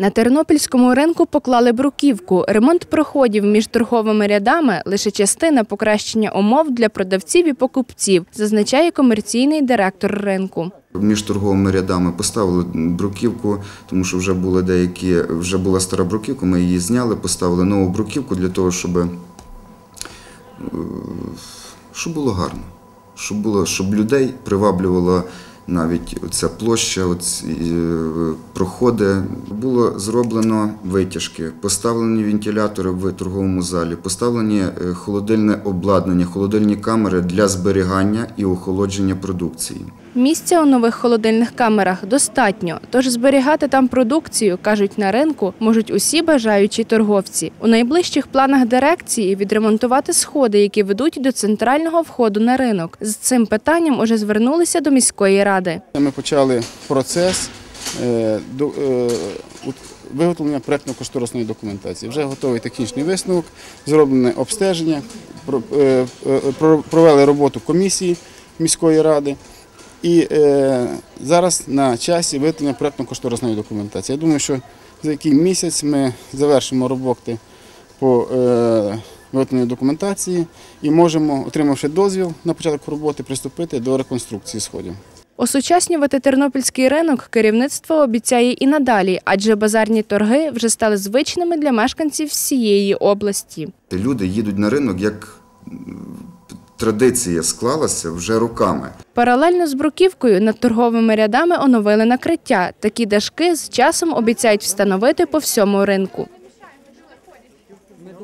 На тернопільському ринку поклали бруківку. Ремонт проходів між торговими рядами лише частина покращення умов для продавців і покупців, зазначає комерційний директор ринку. Між торговими рядами поставили бруківку, тому що вже були деякі, вже була стара бруківка, ми її зняли, поставили нову бруківку для того, щоб, е, щоб було гарно, щоб, було, щоб людей приваблювала навіть ця площа, оці, е, проходи. Було зроблено витяжки, поставлені вентилятори в торговому залі, поставлені е, холодильне обладнання, холодильні камери для зберігання і охолодження продукції. Місця у нових холодильних камерах достатньо, тож зберігати там продукцію, кажуть на ринку, можуть усі бажаючі торговці. У найближчих планах дирекції відремонтувати сходи, які ведуть до центрального входу на ринок. З цим питанням уже звернулися до міської ради. Ми почали процес е, е, от- виготовлення проєктно-кошторисної документації. Вже готовий технічний висновок, зроблене обстеження, е, про- провели роботу комісії міської ради. І зараз на часі виготовлення проєктно-кошторисної документації. Я думаю, що за який місяць ми завершимо роботи по е, виготовленню документації і можемо, отримавши дозвіл на початок роботи, приступити до реконструкції сходів. Осучаснювати тернопільський ринок керівництво обіцяє і надалі, адже базарні торги вже стали звичними для мешканців всієї області. Люди їдуть на ринок, як традиція склалася вже роками. Паралельно з бруківкою над торговими рядами оновили накриття. Такі дашки з часом обіцяють встановити по всьому ринку.